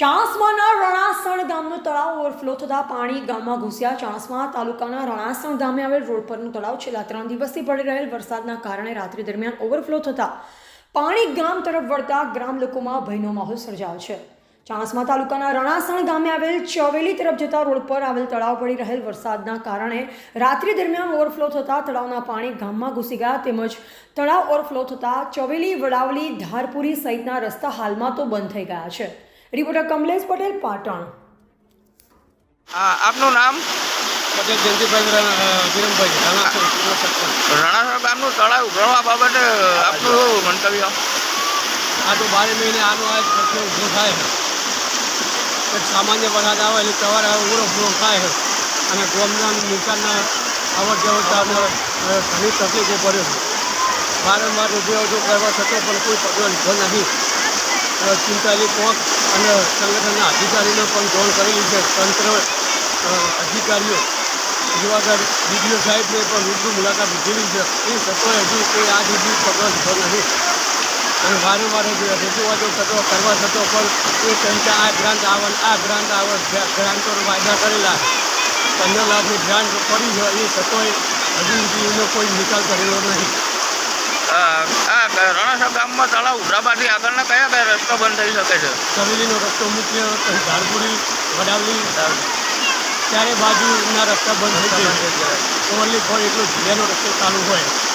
ચાણસ્માના રણાસણ ગામનું તળાવ ઓવરફ્લો થતાં પાણી ગામમાં ઘૂસ્યા. ચાણસ્મા તાલુકાના રણાસણ ગામે આવેલ રોડ પરનું તળાવ છેલ્લા ત્રણ દિવસથી પડી રહેલ વરસાદના કારણે રાત્રિ દરમિયાન ઓવરફ્લો થતાં પાણી ગામ તરફ વળતા ગ્રામ લોકોમાં ભયનો માહોલ સર્જાયો છે. ચાણસ્મા તાલુકાના રણાસણ ગામે આવેલ ચવેલી તરફ જતા રોડ પર આવેલ તળાવ પડી રહેલ વરસાદના કારણે રાત્રિ દરમિયાન ઓવરફ્લો થતાં તળાવના પાણી ગામમાં ઘૂસી ગયા તેમજ તળાવ ઓવરફ્લો થતાં ચવેલી, વડાવલી, ધારપુરી સહિતના રસ્તા હાલમાં તો બંધ થઈ ગયા છે. રિપોર્ટર કમલેશ પટેલ પાટણ. હા આપનું નામ? પટેલ જયંતિભાઈ વિરા- વિરમભાઈ રાણા સાહેબ આપનું ગામનું તળાવ ઉભરવા બાબતે આપનું મંતવ્ય? આ તો બારે મહિને આનો આ પ્રશ્ન ઊભો થાય છે. એક સામાન્ય વરસાદ આવે એટલે સવારે ઓવરફ્લો થાય છે. અને ગોમના અવર જવર ચાલને ઘણી તકલીફો પડે છે. વારંવાર રજૂઆતો કરવા છતાં પણ કોઈ પગલો લીધો નથી. ચિંતાલી પોંખ અને સંગઠનના અધિકારીને પણ જાણ કરેલી છે. તંત્ર અધિકારીઓ યુવાગર ડીડીઓ સાહેબને પણ રૂબરૂ મુલાકાત લીધેલી છે. એ છતાંય હજુ કોઈ આજ સુધી પગલો લીધો નથી. અને વારંવાર રજૂ- રજૂઆતો થતો કરવા થતો પણ એ કહે કે આ ગ્રાન્ટ આવે આ ગ્રાન્ટ આવે ગ્રા- ગ્રાન્ટો વાયદા કરેલા. પંદર લાખની ગ્રાન્ટ પડી છે. એ છતાંય હજુ સુધી એનો કોઈ નિકાલ કરેલો અ, આ રણાસર ગામમાં તળાવ ઉભરાવાથી આગળના કયા કયા રસ્તો બંધ થઈ શકે છે? સવેલીનો રસ્તો મુખ્ય ધારપુરી વડાવલી ચારે બાજુના રસ્તા બંધ થઈ જાય ઓનલી ફોર એટલો જિલ્લાનો રસ્તો ચાલુ હોય.